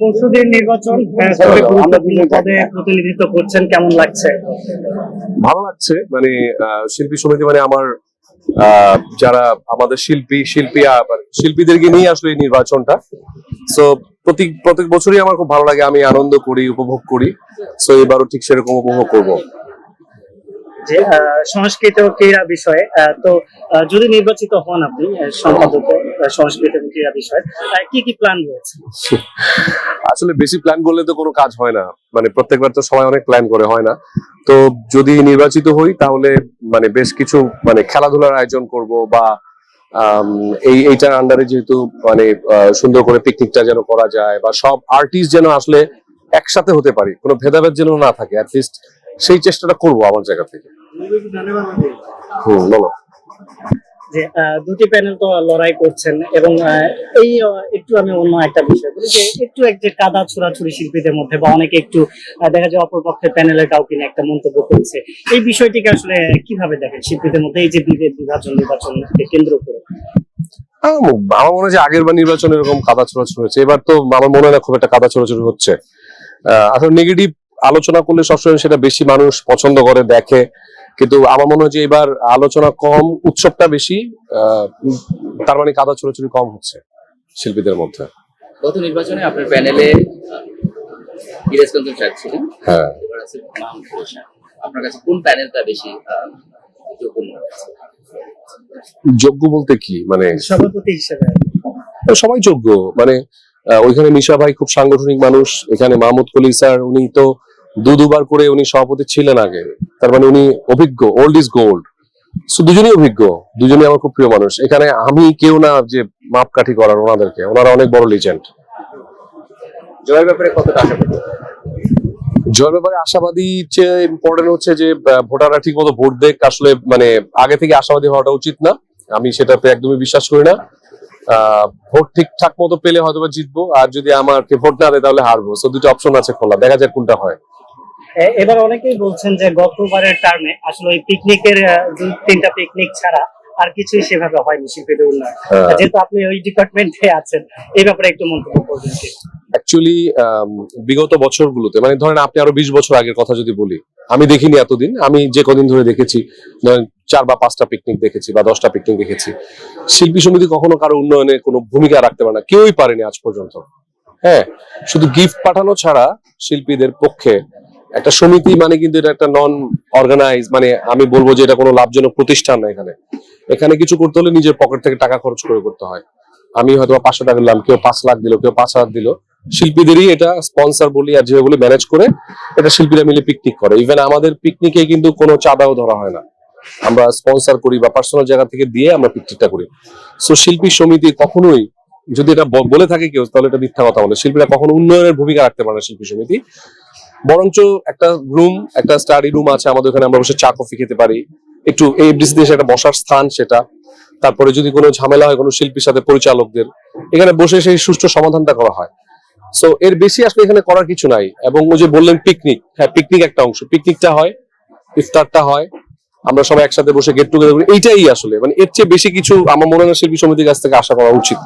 পরশুদিন নির্বাচন গুরুত্বপূর্ণ পদে প্রতিনিধিত্ব করছেন কেমন লাগছে? ভালো লাগছে মানে আহ, শিল্পী সমিতি মানে আমার আহ, যারা আমাদের শিল্পী শিল্পী আহ, শিল্পীদেরকে নিয়ে আসলে এই নির্বাচনটা। সো প্রতি প্রত্যেক বছরই আমার খুব ভালো লাগে আমি আনন্দ করি উপভোগ করি। সো এবারও ঠিক সেরকম উপভোগ করব। যে আহ, সংস্কৃতি ক্রীড়া বিষয়ে আহ, তো যদি নির্বাচিত হন আপনি সম্পাদক সংস্কৃতি ক্রীড়া বিষয়ে কি কি প্ল্যান রয়েছে? আসলে বেশি প্ল্যান করলে তো কোনো কাজ হয় না। মানে প্রত্যেকবার তো সবাই অনেক প্ল্যান করে হয় না। তো যদি নির্বাচিত হই তাহলে মানে বেশ কিছু মানে খেলাধুলার আয়োজন করব বা এই এইটার আন্ডারে যেহেতু মানে সুন্দর করে পিকনিকটা যেন করা যায় বা সব আর্টিস্ট যেন আসলে একসাথে হতে পারি কোনো ভেদাভেদ যেন না থাকে অ্যাটলিস্ট সেই চেষ্টাটা করব আমার জায়গা থেকে। হুম বলো। যে দুটি প্যানেল তো লড়াই করছেন এবং এই একটু আমি অন্য একটা বিষয় বলি যে একটু এক যে কাদা ছোড়াছুড়ি শিল্পীদের মধ্যে বা অনেকে একটু দেখা যায় অপর পক্ষের প্যানেলের কাউকে নিয়ে একটা মন্তব্য করছে। এই বিষয়টিকে আসলে কীভাবে দেখেন শিল্পীদের মধ্যে এই যে বিভেদ বিভাজন নির্বাচনকে কেন্দ্র করে? আম, আমার মনে হয় আগের বার নির্বাচন এরকম কাদা ছোড়াছুড়ি হয়েছে। এবার তো আমার মনে হয় খুব একটা কাদা ছোড়াছুড়ি হচ্ছে। আহ, আসলে নেগেটিভ আলোচনা করলে সবসময় সেটা বেশি মানুষ পছন্দ করে দেখে। কিন্তু আমার মনে হয় যে এবার আলোচনা কম উৎসবটা বেশি আহ, তার মানে কাদা ছোড়াছুড়ি কম হচ্ছে শিল্পীদের মধ্যে। গত নির্বাচনে আপনার প্যানেলে ইরেজ কাঞ্চন সাহেব ছিলেন। হ্যাঁ। এবার আছে মাহমুদ হোসেন। আপনার কাছে কোন প্যানেলটা বেশি যোগ্য মনে হচ্ছে? যোগ্য বলতে কি? মানে সভাপতি হিসেবে। সবাই যোগ্য। মানে আহ, ওইখানে নিশা ভাই খুব সাংগঠনিক মানুষ। এখানে মাহমুদ কলি স্যার উনি তো দু দুবার করে উনি সভাপতি ছিলেন আগে। তার মানে উনি অভিজ্ঞ ওল্ড ইজ গোল্ড সো দুজনই অভিজ্ঞ দুজনই আমার খুব প্রিয় মানুষ। এখানে আমি কেউ না যে মাপকাঠি করার ওনাদেরকে ওনারা অনেক বড় লিজেন্ড জয়ের ব্যাপারে কতটা আশা জয়ের ব্যাপারে আশাবাদী চেয়ে ইম্পর্টেন্ট হচ্ছে যে ভোটাররা ঠিক মতো ভোট দেখ আসলে মানে আগে থেকে আশাবাদী হওয়াটা উচিত না। আমি সেটাতে একদমই বিশ্বাস করি না। ভোট ঠিকঠাক মতো পেলে হয়তো বা জিতবো। আর যদি আমাকে ভোট না দেয় তাহলে হারবো। সো দুটো অপশন আছে খোলা। দেখা যাক কোনটা হয়। এবার অনেকেই বলছেন যে গতবারের টার্মে আসলে ওই পিকনিকের তিনটা পিকনিক ছাড়া আর কিছুই সেভাবে হয়নি শিল্পীদের উন্নয়ন হ্যাঁ। যেহেতু আপনি ওই ডিপার্টমেন্টে আছেন এই ব্যাপারে একটু মন্তব্য করবেন? অ্যাকচুয়ালি বিগত বছরগুলোতে মানে ধরেন আপনি আরও বিশ বছর আগের কথা যদি বলি আমি দেখিনি এতদিন আমি যে কদিন ধরে দেখেছি ধরেন চার বা পাঁচটা পিকনিক দেখেছি বা দশটা পিকনিক দেখেছি শিল্পী সমিতি কখনো কারও উন্নয়নে কোনো ভূমিকা রাখতে পারে না কেউই পারেনি আজ পর্যন্ত হ্যাঁ শুধু গিফট পাঠানো ছাড়া শিল্পীদের পক্ষে একটা সমিতি মানে কিন্তু এটা একটা নন অর্গানাইজ মানে আমি বলব যে এটা কোনো লাভজনক প্রতিষ্ঠান না এখানে। এখানে কিছু করতে হলে নিজের পকেট থেকে টাকা খরচ করে করতে হয়। আমি হয়তো পাঁচশো টাকা দিলাম কেউ পাঁচ লাখ দিল, কেউ পাঁচ হাজার দিল। শিল্পীদেরই এটা স্পন্সর বলি আর যেভাবে বলি ম্যানেজ করে এটা শিল্পীরা মিলে পিকনিক করে। ইভেন আমাদের পিকনিকে কিন্তু কোনো চাঁদাও ধরা হয় না। আমরা স্পন্সর করি বা পার্সোনাল জায়গা থেকে দিয়ে আমরা পিকনিকটা করি। সো শিল্পী সমিতি কখনোই, যদি এটা বলে থাকে কেউ, তাহলে এটা মিথ্যা কথা বলে। শিল্পীরা কখনো উন্নয়নের ভূমিকা রাখতে পারে না শিল্পী সমিতি। বরঞ্চ একটা রুম একটা স্টাডি রুম আছে, আমাদের ওখানে আমরা বসে চা কফি খেতে পারি। একটু এফডিসি দেশে একটা বসার স্থান সেটা। তারপরে যদি কোনো ঝামেলা হয় কোনো শিল্পীর সাথে পরিচালকদের, এখানে বসে সেই সুষ্ঠু সমাধানটা করা হয়। সো এর বেশি আসলে এখানে করার কিছু নাই। এবং ওই যে বললেন পিকনিক হ্যাঁ পিকনিক একটা অংশ। পিকনিকটা হয়, ইফতারটা হয়, আমরা সবাই একসাথে বসে গেট টুগেদার করি। এইটাই আসলে। মানে এর চেয়ে বেশি কিছু আমার মনে হয় শিল্পী সমিতির কাছ থেকে আশা করা উচিত।